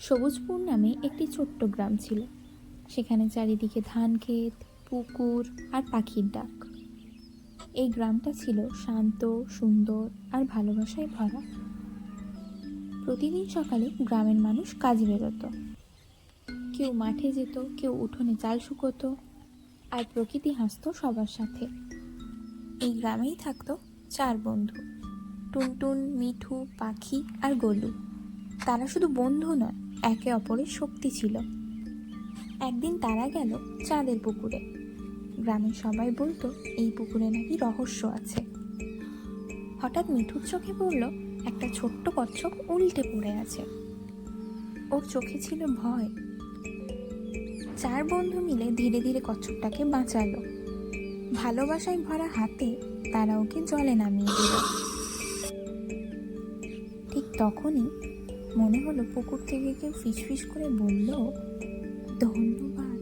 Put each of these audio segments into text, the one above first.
সবুজপুর নামে একটি ছোট্ট গ্রাম ছিল। সেখানে চারিদিকে ধান ক্ষেত, পুকুর আর পাখির ডাক। এই গ্রামটা ছিল শান্ত, সুন্দর আর ভালোবাসায় ভরা। প্রতিদিন সকালে গ্রামের মানুষ কাজে বেরোতো। কেউ মাঠে যেত, কেউ উঠোনে চাল শুকোতো আর প্রকৃতি হাসতো সবার সাথে। এই গ্রামেই থাকতো চার বন্ধু, টুনটুন, মিঠু, পাখি আর গলু। তারা শুধু বন্ধু নয় একে অপরের শক্তি ছিল। একদিন তারা গেল চাঁদের পুকুরে। গ্রামের সবাই বলতো, এই পুকুরে নাকি রহস্য আছে। হঠাৎ মিঠুর চোখে পড়ল একটা ছোট্ট কচ্ছপ উল্টে পড়ে আছে। ওর চোখে ছিল ভয়। চার বন্ধু মিলে ধীরে ধীরে কচ্ছপটাকে বাঁচালো। ভালোবাসায় ভরা হাতে তারা ওকে জলে নামিয়ে দিল। ঠিক তখনই মনে হলো পুকুর থেকে কেউ ফিসফিস করে বলল, ধন্যবাদ।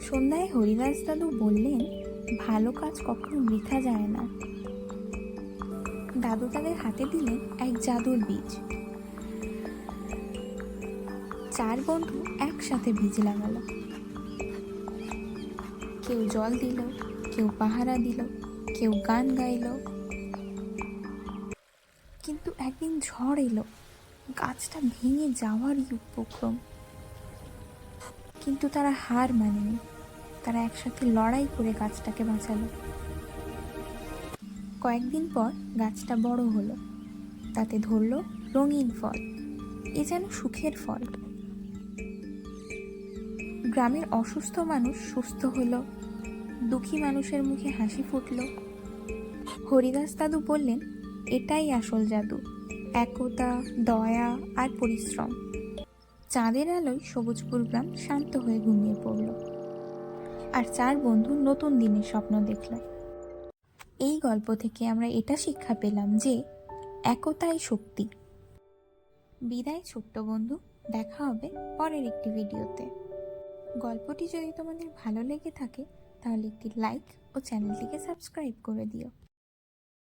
সন্ধ্যায় হরিদাস দাদু বললেন, ভালো কাজ কখনো বৃথা যায় না। দাদু তাদের হাতে দিলেন এক জাদুর বীজ। চার বন্ধু একসাথে বীজ লাগালো। কেউ জল দিল, কেউ পাহারা দিল, কেউ গান গাইলো। একদিন ঝড় এলো। গাছটা ভেঙে যাওয়ারই উপক্রম। কিন্তু তারা হার মানেনি। তারা একসাথে লড়াই করে গাছটাকে বাঁচালো। কয়েকদিন পর গাছটা বড় হলো। তাতে ধরলো রঙিন ফল। এ যেন সুখের ফল। গ্রামের অসুস্থ মানুষ সুস্থ হলো। দুঃখী মানুষের মুখে হাসি ফুটলো। হরিদাস দাদু বললেন, এটাই আসল জাদু। একতা, দয়া আর পরিশ্রম। চাঁদের আলোয় সবুজপুর গ্রাম শান্ত হয়ে ঘুমিয়ে পড়ল। আর চার বন্ধু নতুন দিনের স্বপ্ন দেখল। এই গল্প থেকে আমরা এটা শিক্ষা পেলাম যে, একতাই শক্তি। বিদায় ছোট্ট বন্ধু, দেখা হবে পরের একটি ভিডিওতে। গল্পটি যদি তোমাদের ভালো লেগে থাকে, তাহলে একটি লাইক ও চ্যানেলটিকে সাবস্ক্রাইব করে দিও।